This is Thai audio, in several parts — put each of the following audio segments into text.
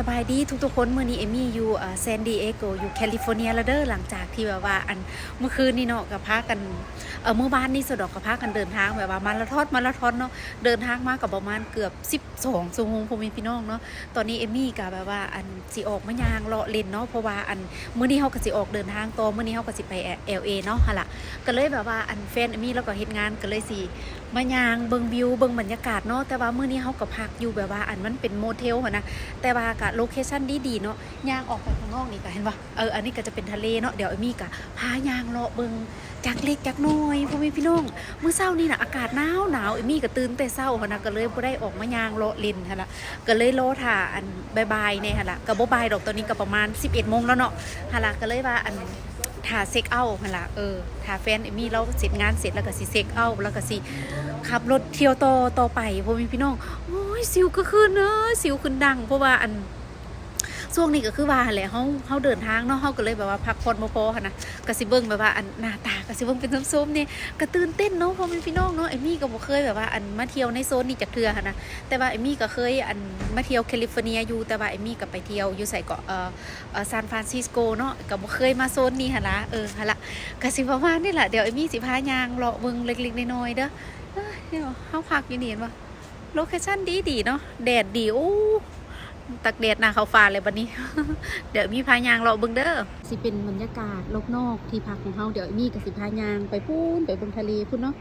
สบายดีทุกๆคนเมื้อนี้เอมี่อยู่เซนดิเอโกอยู่แคลิฟอร์เนียแล้วเด้อหลังจากที่แบบว่าอันเมื่อคืนนี่เนาะกับพากันเออเมื่อวานนี่สะดอกกับพากันเดินทางแบบว่ามาราธอนมาราธอนเนาะเดินทางมากับประมาณเกือบ 12ชั่วโมงพ่อมพี่น้องเนาะตอนนี้เอมี่ก็แบบว่าอันสิออกมายางเลาะเล่นเนาะเพราะว่าอันเมื้อนี้เฮาก็สิออกเดินทางต่อมื้อนี้เฮาก็สิไป LA เอเนาะหั่นล่ะก็เลยแบบว่าอันแฟนเอมี่แล้วก็เฮ็ดงานก็เลยสิ มายางเบิงวิวเบิงบรรยากาศเนาะแต่ว่ามื้อนี้เฮาก็พักอยู่แบบว่าอันมันเป็นโมเทลหันนะแต่ว่าก็โลเคชั่นดีๆเนาะยางออกไปข้างนอกนี่ก็เห็นปะเอออันนี้ก็จะเป็นทะเลเนาะเดี๋ยวเอมี่ก็พายางเลาะเบิงจากเล็กจากน้อยพ่อแม่พี่น้องมื้อเช้านี่น่ะอากาศหนาวหนาวเอมี่ก็ตื่นแต่เช้าหันนะก็เลยบ่ได้ออกมายางเลาะเล่นหั่นล่ะก็เลยรอท่าอันบายๆเนี่ยหั่นล่ะก็บ่บายดอกตอนนี้ก็ประมาณ 11โมงแล้วเนาะหั่นล่ะก็เลยว่าอัน ถ่าเซ็กเอาท์หั่นละเออถ่าแฟนเอมี่เราเสร็จงานเสร็จแล้วก็สิเซ็กเอาแล้วก็สิขับรถเที่ยวต่อต่อไปพ่อมีพี่น้องโอ้ยสิวก็ขึ้นเนอะสิวขึ้นดังเพราะว่าอัน ช่วงนี้ก็คือว่าแหละเฮาเฮาเดินทางเนาะเฮาก็เลยแบบว่าพักผ่อนบ่พอหั่นนะก็สิเบิ่งแบบว่าอันหน้าตาก็สิเบิ่งเป็นส้มๆเนี่ยก็ตื่นเต้นเนาะพ่อแม่พี่น้องเนาะเอมี่ก็บ่เคยแบบว่าอันมาเที่ยวในโซนนี้จักเทื่อหั่นนะแต่ว่าเอมี่ก็เคยอันมาเที่ยวแคลิฟอร์เนียอยู่แต่ว่าเอมี่ก็ไปเที่ยวอยู่ไสก็เอ่อเอ่อซานฟรานซิสโกเนาะก็บ่เคยมาโซนนี้หั่นละเออหั่นละก็สิประมาณนี่แหละเดี๋ยวเอมี่สิพายางเลาะเบิ่งเล็กๆน้อยๆเด้อเอ้ยเดี๋ยวเฮาพักอยู่นี่เห็นบ่โลเคชั่นดีๆเนาะแดดดีโอ้ ตักแดดหน้าเขาฟ้าเลยบัดนี้ เดี๋ยวมีพายางเลาะเบิ่งเด้อสิเป็นบรรยากาศรอบนอกที่พักของเฮาเดี๋ยวมี่ก็สิพายางไปพูนไปบนทะเลพุ่นเนาะ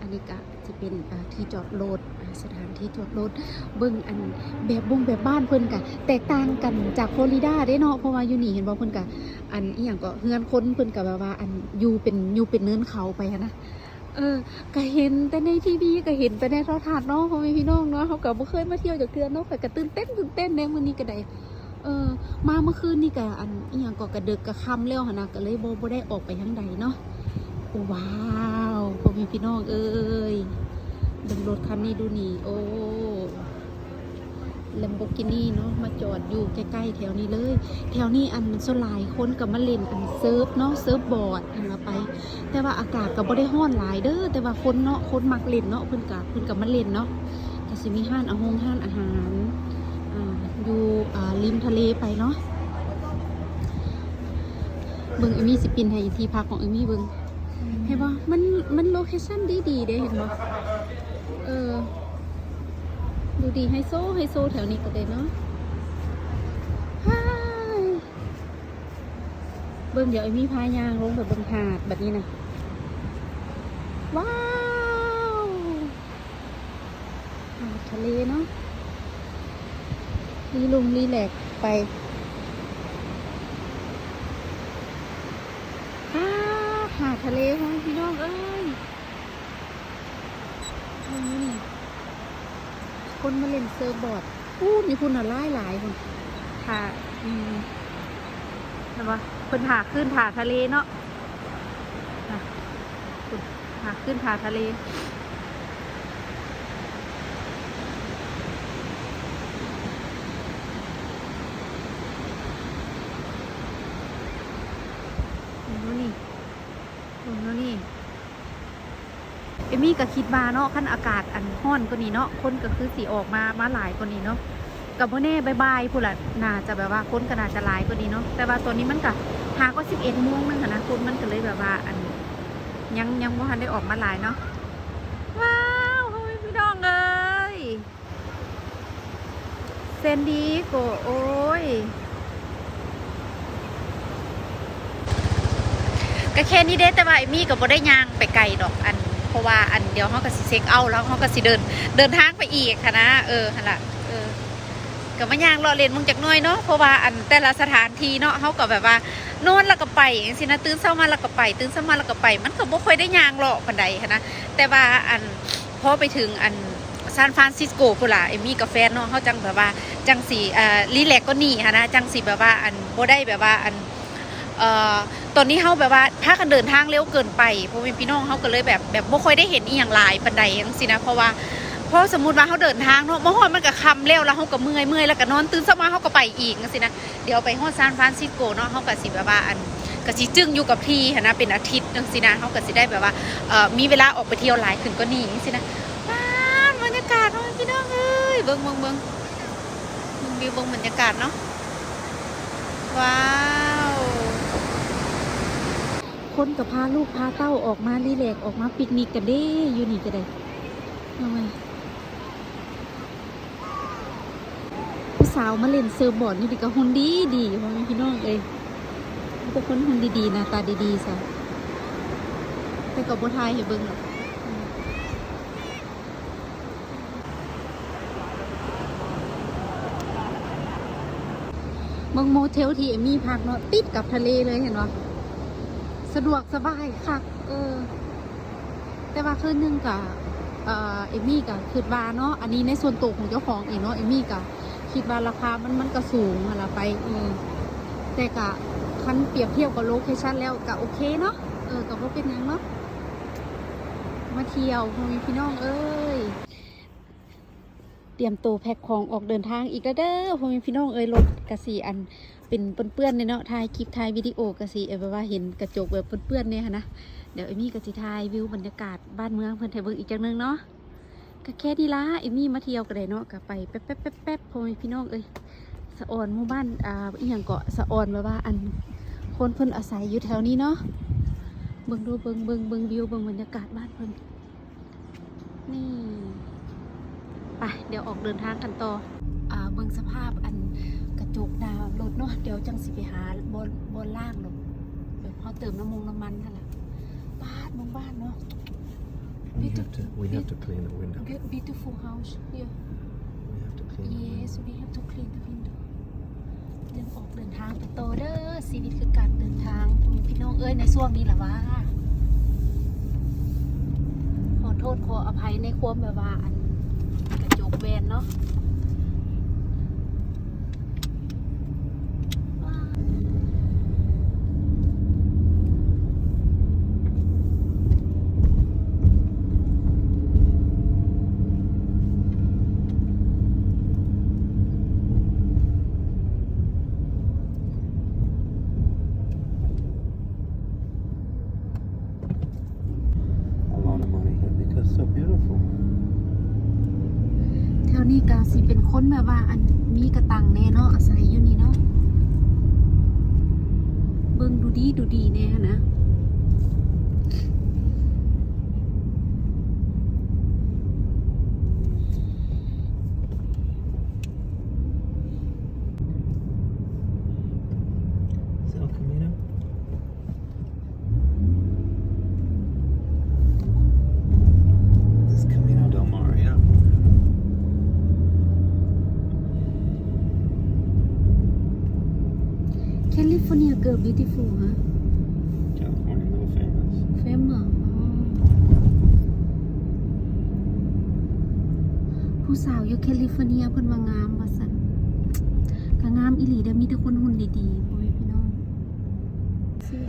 อันนี้ก็สิเป็นที่จอดรถสถานที่จอดรถเบิ่งอันแบบบงแบบบ้านเพิ่นกะแตกต่างกันจากฟลอริดาเด้เนาะเพราะว่าอยู่นี่เห็นบ่เพิ่นกะอันอีหยังก็เฮือนคนเพิ่นกะแบบว่าอันอยู่เป็นอยู่เป็นเนินเขาไปนะ เออก็เห็นแต่ในทีวีก็เห็นแต่ในโทรทัศน์เนาะพ่อแม่พี่น้องเนาะเขาก็บ่เคยมาเที่ยวจากเทื่อเนาะแต่ก็ตื่นเต้นตื่นเต้นในมื้อนี้ก็ได้เออมาเมื่อคืนนี่ก็อันอีหยังก็กระดึกกระค่ำแล้วหนนะก็เลยบ่บ่ได้ออกไปทางใดเนาะว้าวพ่อแม่พี่น้องเอ้ยดึงรถคันนี้ดูนี่โอ้ ลมโบกินี่เนาะมาจอดอยู่ใกล้ๆแถวนี้เลย แถวนี้อันส่วนหลายคนกับมาเล่นอันเซิร์ฟเนาะเซิร์ฟบอร์ดอันละไป แต่ว่าอากาศก็บ่ได้ร้อนหลายเด้อแต่ว่าคนเนาะคนมักเล่นเนาะเพิ่นก็เพิ่นก็มาเล่นเนาะก็สิมีห้านอาหงห้านอาหารอ่าอยู่อ่าริมทะเลไปเนาะเบิ่งเอมี่สิปินให้ที่พักของเอมี่เบิ่งเห็นบ่มันมันโลเคชั่นดีๆเด้เห็นบ่เออ ดูดีไฮโซไฮโซแถวนี้ก็ได้เนาะฮ่าเบิ่งเดี๋ยวไอ้มีพายางลงแบบบนหาดแบบนี้นะว้าวหาดทะเลเนาะรีลุงรีแลกไปฮ่าหาดทะเลของพี่น้องเอ้ยนี่ คนมาเล่นเซิร์ฟบอร์ดพูดมีคุณอะไล่หลายคนถ่าอืมนะวะคนถ่าขึ้นถ่าทะเลเนาะน่ะถ่าขึ้นถ่าทะเลโอ้โหนี่โอ้โหนี่ เอมี่ก็คิดมาเนาะขั้นอากาศอันห้อนกว่านี้เนาะคนก็คือสีออกมามาหลายกว่านี้เนาะกับโ่แน่บายบายพูดละน่าจะแบบว่าคนก็น่าจะหลายกว่านี้เนาะแต่ว่าตอนนี้มันก็หาก็สิบเอ็ดโมงนึงนะคนมันก็เลยแบบว่าอันยังยังว่าทันได้ออกมาหลายเนาะว้าวพ่อแม่พี่น้องเอ้ยเซนดีโกโอ้ยก็แค่นี้เด้แต่ว่าเอมี่ก็บ่ได้ยางไปไกลดอกอัน ราะว่าอันเดียวเขาก็สิเซ็กเอาแล้วเขาก็สิเดินเดินทางไปอีกค่ะนะ เออหั่นละเออก็มาย่างรอเล่นมึงจากน้อยเนาะเพราะว่าอันแต่ละสถานที่เนาะเขาก็แบบว่านอนแล้วก็ไปอย่างสินะตื่นเช้ามาแล้วก็ไป ตื่นเช้ามาแล้วก็ไป มันก็บ่ค่อยได้ย่างรอปานใดค่ะนะแต่ว่าอันพอไปถึงอันซานฟรานซิสโกพุ่นล่ะเอมี่กับแฟเนาะเขาจังแบบว่าจังสีเอ่อรีแลกก็หนีค่ะนะจังสีแบบว่าอันบ่ได้แบบว่าอัน ตอนนี้เขาแบบว่าพากันเดินทางเร็วเกินไปเพราะพี่น้องเขาก็เลยแบบแบบบ่ค่อยได้เห็นอีหยังลายปันใดจังสินะเพราะว่าเพราะสมมติว่าเขาเดินทางเนาะมื่อวานมันก็คำเร็วแล้วเขาก็เมื่อยเมื่อยแล้วก็นอนตื่นเช้ามาเขาก็ไปอีกจังสินะเดี๋ยวไปฮอดซานฟรานซิสโกเนาะเขาก็สิแบบว่าอันก็สิจึงอยู่กับที่นะเป็นอาทิตย์จังสินะเขาก็สิได้แบบว่าเออมีเวลาออกไปเที่ยวหลายขึ้นก็นี่จังสินะว้าบรรยากาศเนาะพี่น้องเอ้ยเบิ่งเบิ่งเบิ่งอืมวิวเบิ่งบรรยากาศเนาะว้า คนกับพาลูกพาเต้าออกมารีแลกออกมาปิกนิกกันเด้อยู่นี่ก็ได้เอาไงผู้สาวมาเล่นเซิร์ฟบอร์ดนี่ดิกะหุนดีดีพ่อแม่พี่น้องเอ้ยมีแต่คนหุนดีๆน้าตาดีๆซะแต่กับบัทยให้เบิ่งหรอกอืมเมืองโมเทลที่เอมี่พักเนาะติดกับทะเลเลยเห็นปะ สะดวกสบายค่ะเออ แต่ว่าคืนหนึงกับเออเอมี่กับคิดว่าเนาะอันนี้ในส่วนตัวของเจ้าของเองเนาะเอมี่กับคิดว่าราคามันมันก็สูงอะละไปเออแต่กะคันเปรียบเทียบกับโลเคชันแล้วก็โอเคเนาะเออกับว่าเป็นยังเนาะมาเที่ยวพี่น้องเอ้ย เตรียมตัวแพ็คของออกเดินทางอีกแล้วเด้อพ่อแม่พี่น้องเอ้ยรถกระสีอันเป็นเปื้อนๆเนี่ยเนาะถ่ายคลิปถ่ายวิดีโอกระสิเออแบบว่าเห็นกระจกแบบเปื้อนๆเนี่ยค่ะนะเดี๋ยวเอมี่ก็สิถ่ายวิวบรรยากาศบ้านเมืองเพิ่อนไทยเบิ่งอีกจังนึงเนาะก็แค่นี้ละเอมี่มาเที่ยวกันได้เนาะก็ไปแป๊บแป๊บแป๊บแป๊บพ่อแม่พี่น้องเอ้ยสะออนหมู่บ้านอ่าอีหยังเกาะสะออนแบบว่าอันคนเพิ่อนอาศัยอยู่แถวนี้เนาะเบิ่งดูเบิ่งเบิ่งเบิ่งวิวเบิ่งบรรยากาศบ้านเพิ่อนนี่ ไปเดี๋ยวออกเดินทางกันต่ออ่าเบิ่งสภาพอันกระจกดาวรถเนาะเดี๋ยวจังสิไปหาบนบนล่างเนาะเดี๋ยวเขาเติมน้ำมงน้ำมันนั่นแหละบ้านมองบ้านเนาะ We have to we have to clean the window. Be- beautiful house here We have to clean the yes window. we have to clean the window เรื่องออกเดินทางไปโตเด้อชีวิตคือการเดินทางพ่อแม่พี่น้องเอ้ยในช่วงนี้แหละว่าขอโทษขออภัยในความแบบว่าอันกระจก แวนเนาะ A lot of money here because it's so beautiful. แถวนี้กาสิเป็นคนแบบว่า อันมีกระตังแน่เนาะอาศัยอยู่นี่เนาะเบิ่งดูดีดูดีแน่นะ Is it El Camino? This is Camino del Mar, yeah. California girl beautiful ฮะ California, little famous. famous ผู้สาวอยู่แคลิฟอร์เนียเพิ่นว่างามว่าซั่นก็งามอีหลีเด้อมีแต่คนหุ่นดีๆพ่อแม่พี่น้องเสื้อ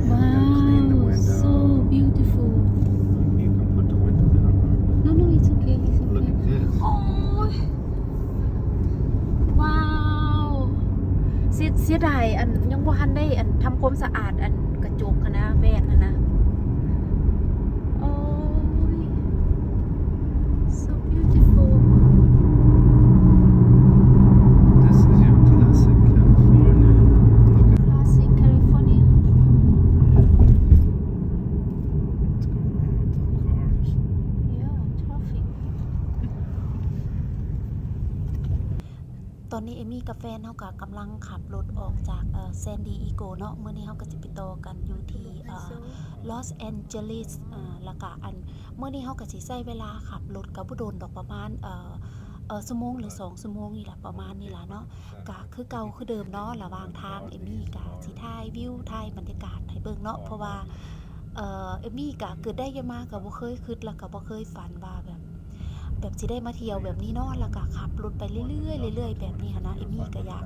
Yeah, ว้า we gotta clean the ว window. so beautiful You can put the window down. no no it's okay it's Look okay at this. โอ้ยว้าวเสียเสียดายอันยังบ่ทันได้อันทำ ความสะอาดอันกระจกอะนะแว่นอะนะโอ้ย so beautiful This is your classic California. Look at classic California what's going on with the cars. yeah traffic ตอ นนี้เอมี่กับแฟนเขาก็กำลังขับรถออกจากแซนดีอีโกเนาะเมื่อนี้เขาก็จะไปต่อกันอยู่ที่ลอสแอนเจลิสแล้วก็อันเมื่อนี้เขาก็สิใช้เวลาขับรถกับบุโดนดอกประมาณเอ่อเออชั่วโมงหรือสองชั่วโมงนี่แหละประมาณนี้ละเนาะก็คือเก่าคือเดิมเนาะระหว่างทางเอมี่ก็สิถ่ายวิวถ่ายบรรยากาศให้เบิ่งเนาะเพราะว่าเอ่อเอมี่ก็เกิดได้ยังมาก็บ่เคยคิดแล้วก็บ่เคยฝันว่าแบบ แบบสิได้มาเที่ยวแบบนี้เนาะแล้วก็ขับรถไปเรื่อยๆเรื่อยๆแบบนี้นะเอมี่ก็อยาก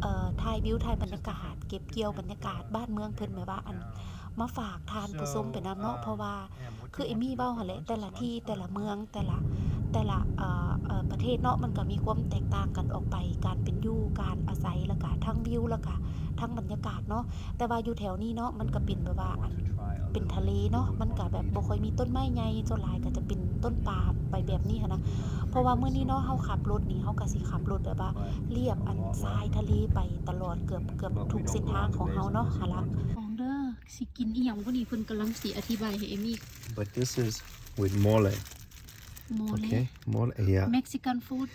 เอ่อถ่ายวิวถ่ายบรรยากาศ เก็บเกี่ยวบรรยากาศบ้านเมืองเพิ่นแบบว่าอันมาฝากทานผู้ชมไปนํเนาะเพราะว่าคือเอมี่เว้าหั่นแหละแต่ละที่แต่ละเมืองแต่ละแต่ละเอ่อประเทศเนาะมันก็มีความแตกต่างกันออกไป การเป็นอยู่การอาศัยแล้วก็ทั้งวิวแล้วก็ทั้งบรรยากาศเนาะแต่ว่าอยู่แถวนี้เนาะมันก็เป็นแบบว่าอัน เป็นทะเลเนาะมันก็แบบบ่ค่อยมีต้นไม้ใหญ่ส่วนหลายก็จะเป็นต้นปาล์มไปแบบนี้หั้นนะเพราะว่ามื้อนี้เนาะเฮาขับรถนี่เฮาก็สิขับรถแบบว่าเรียบอันทรายทะเลไปตลอดเกือบเกือบทุกเส้นทางของเฮาเนาะหะล่ะของเด้อสิกินอีหยังบ่นี่เพิ่นกำลังสิอธิบายให้เอมี่ But this is with mole. โมเล Okay, mole. Yeah, เม็กซิกันฟู้ด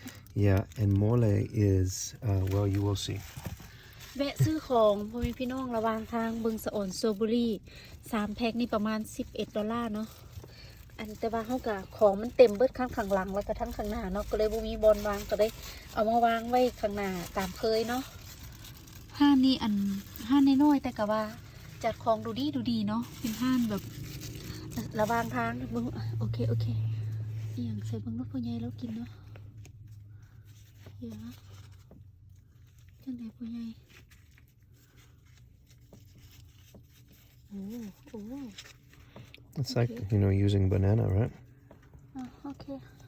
yeah, and mole is uh, well, you will see. แวะซื้อของพ่อแม่พี่น้องระหว่างทางบึงสะออนสตรอเบอรี่สามแพ็คนี่ประมาณ 11 ดอลลาร์เนาะอันแต่ว่าเฮากะของมันเต็มเบิดข้างข้างหลังแล้วก็ทั้งข้างหน้าเนาะก็เลยบ่มีบอลวางก็ได้เอามาวางไว้ข้างหน้าตามเคยเนาะห้านนี่อันห้านน้อยๆแต่ก็ว่าจัดของดูดีดูดีเนาะเป็นห้านแบบระหว่างทางเบิ่งโอเคโอเคอหย่างใส่เบิ่งรถพ่อใหญ่แล้วกินเนาะเดี๋ยวนะ จังไดพ่อใหญ่ โอ้โอ้ It's like you know using banana, right? อ่ะโอเค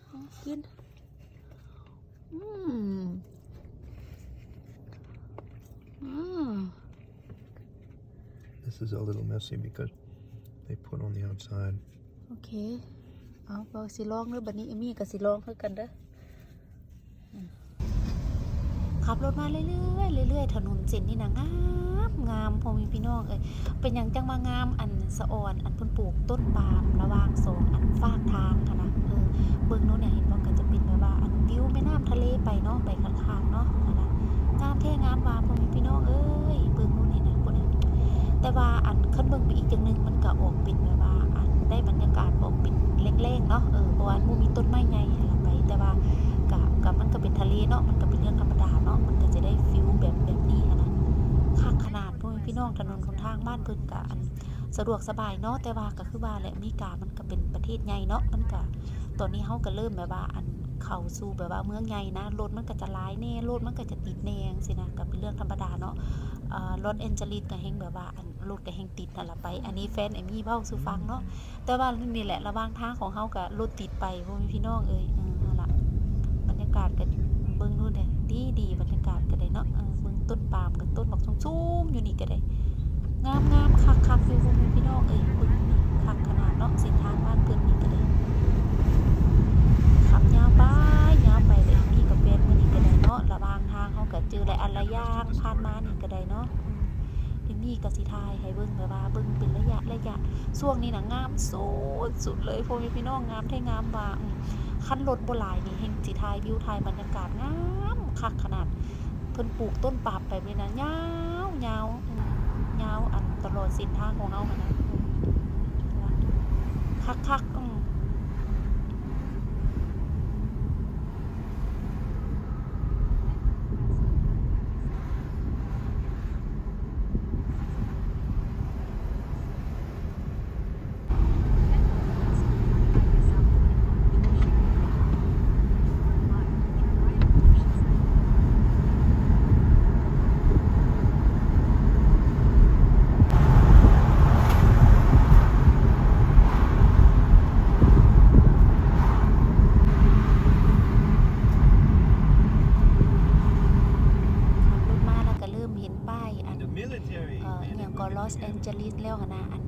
เอากิน อืมอ่า This is a little messy because they put on the outside. โอเค เอาเบาสิลองเด้อบัดนี้เอมี่กับสิลองคือกันเด้ออื ขับรถมาเรื่อยๆเรื่อยๆถนนเส้นนี่นะงามงามพอมีพี่น้องเอ้ยเป็นอย่างจังมางามอันสะออนอันพิ่นปลูกต้นปาล์มระว่างสองอันฟากทางค่ะนะเออเบิ่งโน้นเนี่ยเห็นบ่าก็จะเป็นแบบว่าอันวิวแม่น้ำทะเลไปเนาะไปข้างๆเนาะนั่นน่ะงามแท้งามว่าพอมีพี่น้องเอ้ยเบิ่งโน้นนี่นะพุ่นน่ะแต่ว่าอันคันเบิ่งไปอีกจังหนึ่งมันก็ออกเป็นแบบว่าอันได้บรรยากาศออกเป็นเล่งๆเนาะเออเพราะว่ามันมีต้นไม้ใหญ่หันละไปแต่ว่า กับมันก็เป็นทะเลเนาะมันก็เป็นเรื่องธรรมดาเนาะมันก็จะได้ฟิลแบบแบบนี้นะข้าขนาดพวกพี่น้องถนนคนทางบ้านเพิ่นกะอันสะดวกสบายเนาะแต่ว่าก็คือว่าแหละอเมริกามันก็เป็นประเทศใหญ่เนาะมันก็ตอนนี้เฮาก็เริ่มแบบว่าอันเข้าสู่แบบว่าเมืองใหญ่นะรถมันก็จะหลายแน่รถมันก็จะติดแน่งซี่นะก็เป็นเรื่องธรรมดาเนาะรถเอนเจลิสก็แฮงแบบว่าอันรถก็แฮงติดนั่นละไป อันนี้แฟนเอมี่เว้าสู่ฟังเนาะแต่ว่านี่แหละระหว่างทางของเฮากับรถติดไปพ่อพี่น้องเอ้ยเออนั่นล่ะบรรยากาศก็เบิ่งนู่นเด้ดีดีบรรยากาศก็ได้เนาะเออเบิ่งต้นปาล์มกับต้นบักสูงๆอยู่นี่ก็ได้งามงามคักคักอยู่พ่อแม่พี่น้องเอ้ยเบิ่งนี่คักขนาดเนาะเส้นทางบ้านเพิ่นนี่ก็ได้ขับยาวไปยาวไปเลยนี่ก็เป็นมื้อนี้ก็ได้เนาะระหว่างทางเฮาก็เจอหลายอันลายอย่างผ่านมานี่ก็ได้เนาะอืมเดี๋ยนี้ก็สิทายให้เบิ่งแบบว่าเบิ่งเป็นระยะระยะช่วงนี้นะงามสุดสุดเลยพ่อแม่พี่น้องงามแท้งามว่า ขั้นรถโบราณนี่เห็นสิทายวิวทายบรรยากาศงามคักขนาด เพิ่นปลูกต้นปาล์มไปเลยนะยาวยาวยาวอันตลอดสินทางของเฮานนะคักคักๆอืมขับรถมาแล้วก็เริ่มเห็นป้ายอัน The military. เอ่ออหย่างก็ล อสแอนเจลิสแล้วหั้นนะอัน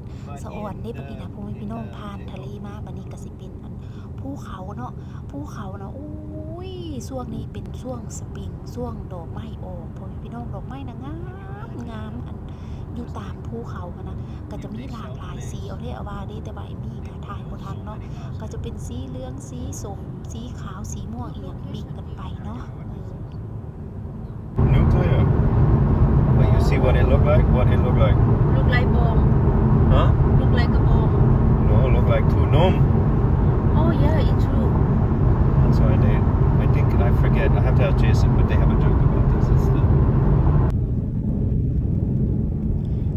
สะอ่อนนี่บัดนี้นะพ่อแม่พี่น้องผ่านทะเลมาบัดนี้ก็สิเป็นอันภูเขาเนาะภูเขานะอุ้ยช่วงนี้เป็นช่วงสปริงช่วงดอกไม้ออกพ่อแม่พี่น้องดอกไม้นะงามงามอันอยู่ตามภูเขาอะนะก็จะมีหลากหลายสีเอาได้เอาว่าเด้แต่ว่าไอ้มีก็ถ่ายบ่ทันเนาะก็จะเป็นสีเหลืองสีส้มสีขาวสีม่วงอีหยังมิกกันไปเนาะเออ Nuclear. But you see what it look like? What it look like? ลูกไล่บอง Huh? ลูกไล่กระบอง No, look like two gnome. Oh yeah it's true That's why they. I think I forget. I have to ask Jason, but they have a joke about this. It's the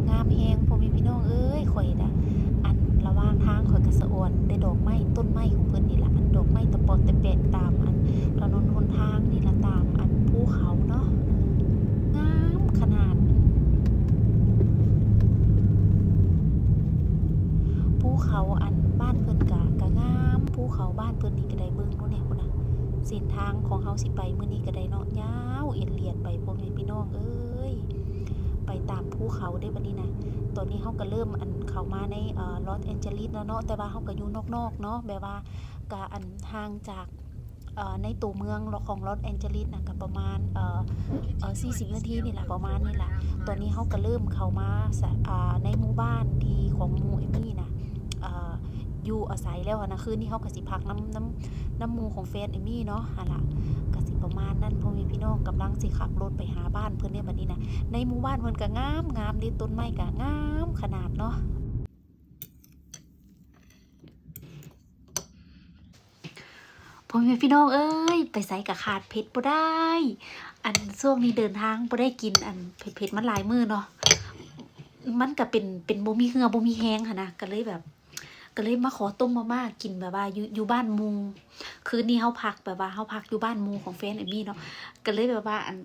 งามแฮงพ่อแม่พี่น้องเอ้ยข่อยนะอันระหว่างทางข่อยกระสะออนได้ดอกไม้ต้นไม้ของเพิ่นนี่ละอันดอกไม้ตะปอนตะแปะตามอันถนนหนทางนี่ละตามอันภูเขาเนาะเอองามขนาดภูเขาอันบ้านเพิ่นกะกะงามภูเขาบ้าน เพิ่นนี่ก็ได้เบิ่งโน่นเนี่ยพุ่นน่ะเส้นทาง ของเฮาสิไปมื้อนี้ก็ได้เนาะยาวเอียดเลียดไปพ่อแม่พี่น้องเอ้ยไปตามภูเขาได้บัดนี้นะตอนนี้เฮาก็เริ่มอันเข้ามาในเอ่อลอสแอนเจลิสแล้วเนาะแต่ว่าเฮาก็อยู่นอกๆเนาะแบบว่าก็อันห่างจากเอ่อในตัวเมืองของลอสแอนเจลิสนะก็ประมาณเอ่อเอ่อ40 นาทีนี่แหละประมาณนี่แหละตอนนี้เขาก็เริ่มเข้ามาอ่าในหมู่บ้านที่ของหมู่เอมี่นะ อยู่อาศัยแล้วนะคืนนี้เขากสิพักน้ำน้ำน้ำมูของแฟนเอมี่เนาะฮะล่ะกสิประมาณนั้นพ่อแม่พี่น้องกำลังสิขับรถไปหาบ้านเพื่อนเนี่ยบัดนี้นะในหมู่บ้านเพิ่นก็งามงามดิต้นไม้ก็งามขนาดเนาะพ่อแม่พี่น้องเอ้ยไปใส่กับขาดเพชรบ่ได้ อันช่วงนี้เดินทางบ่ได้กินอันเผ็ดๆมันหลายมือเนาะมันก็เป็นเป็นบ่มีเหงื่อบ่มีแห้งหันนะก็เลยแบบ ก็เลยมาขอต้มมาม่ากินแบบว่าอยู่อยู่บ้านมู คืนนี้เฮาพักแบบว่าเฮาพักอยู่บ้านมูของแฟนเอมี่เนาะก็เลยแบบว่าอัน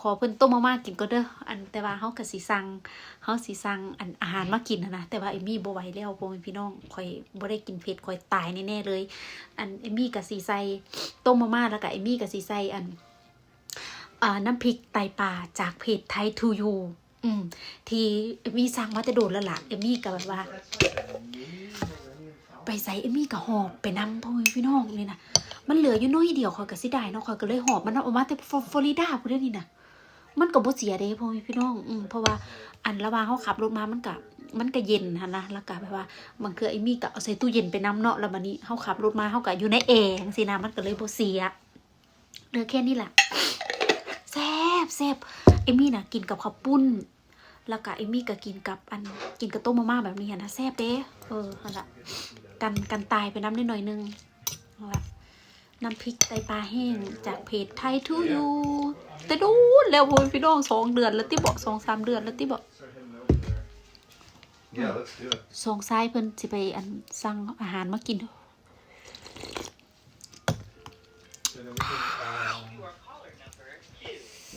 ขอเพิ่นต้มมาม่ากินก็เด้ออันแต่ว่าเฮาก็สิสั่งเฮาสิสั่งอันอาหารมากินหั้นะแต่ว่าเอมี่บ่ไหวแล้วพ่อพี่น้องข่อยบ่ได้กินเผ็ดข่อยตายแน่ๆเลย อันเอมี่ก็สิใส่ต้มมาม่าแล้วก็เอมี่ก็สิใส่อันน้ำพริกไตปลาจากเพจไทยทูยูที่เอมี่สั่งมาแต่โดนแล้วล่ะเอมมี่ก็แบบว่า ไปใส่เอมมี่ก็หอบไปนำพ่อพี่น้องนี่นะมันเหลืออยู่น้อยเดียวคอยก็สิได้เนาะคอยก็เลยหอบมันออกมาแต่ฟลอริดาพูดได้นี่นะมันก็บ่เสียเด้พ่อพี่น้องอืมเพราะว่าอันระหว่างเขาขับรถมามันก็มันก็เย็นหั่นะแล้วก็แบบว่าบางคือเอมมี่ก็เอาใส่ตู้เย็นไปนำเนาะแล้วบัดนี้เขาขับรถมาเขาก็อยู่ในแอร์จังซี่นะมันก็เลยบ่เสียเหลือแค่นี้แหละแซ่บแซ่บเอมมี่นะกินกับข้าวปุ้น แล้วก็เอมมี่ก็กินกับอันกินกับต้มมาม่าแบบนี้นะแซ่บเด้เออนั่นละ กันกันตายไปน้ำนิดหน่อยนึงนั่นละน้ำพริกไตปลาแห้งจากเพจไทยทูยูแต่ดูนแล้วโว้ยพี่น้องสองเดือนแล้วที่บอกสองสามเดือนแล้วที่บอก Yeah, let's do it. สองซ้ายเพิ่นสิไปอันสั่งอาหารมากิน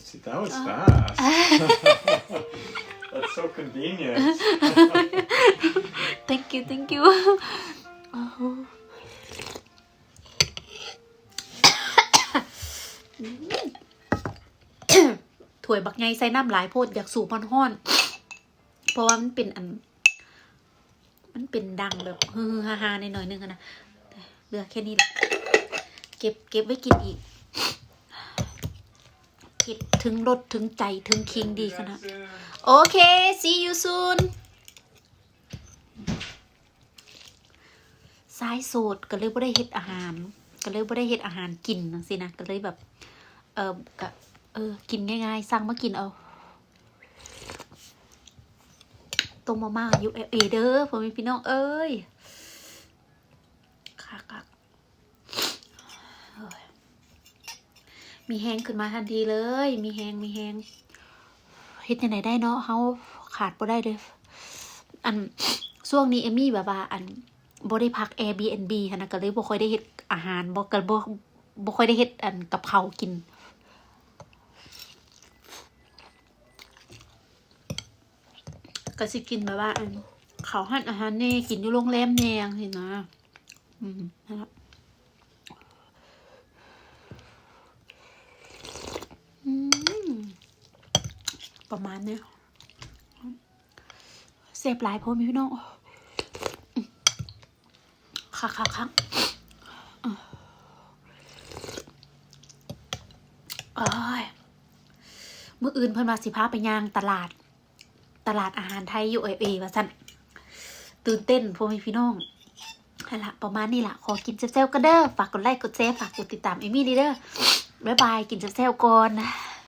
See, that was fast. That's so convenient. thank you thank you โอ้โห ถ้วยบักไงใส่น้ำหลายโพดอยากสูบมันห้อน เพราะว่ามันเป็นอัน มันเป็นดังแบบฮือฮาฮาในหน่อยนึงนะเหลือแค่นี้แหละ เก็บเก็บไว้กินอีกคิดถึงรสถึงใจถึงคิงดีขนาดโอเค see you soon สายโสดก็เลยบ่ได้เฮ็ดอาหาร ก็เลยบ่ได้เฮ็ดอาหารกินจังซี่นะก็เลยแบบ เออก็เออ กินง่ายๆสั่งมากินเอาต้มมาม่าอยู่เอเด้อพ่อแม่พี่น้องเอ้ยคักคักมีแห้งขึ้นมาทันทีเลย มีแห้งมีแห้งเฮ็ดยังไงได้เนาะเฮาขาดบ่ได้เลยอันช่วงนี้เอมี่แบบว่าอัน บ่ได้พัก Airbnb หั้นนะก็เลยบ่ค่อยได้เฮ็ดอาหารบ่ก็บ่บ่ค่อยได้เฮ็ดอันกับข้ากิน ก็สิกินแบบว่าอันเขาหั่นอาหารแน่กินอยู่โรงแรมแน่จังซี่นะ อืมนะอืมประมาณเนี้ยเสพหลายโพสต์มีพี่น้อง ค่ะค่ะค่ะเอ้ยมื่ออื่นเพิ่นมาสิพาไปย่างตลาด ตลาดอาหารไทยอยู่เอเอว่าสั่นตื่นเต้นพวกมีพี่น้องนั่นละประมาณนี้ละขอกินเซลๆกันเด้อฝากกดไลค์กดแชร์ฝากกดติดตามเอมี่ดีเด้อบ๊ายบายกินเซลๆก่อน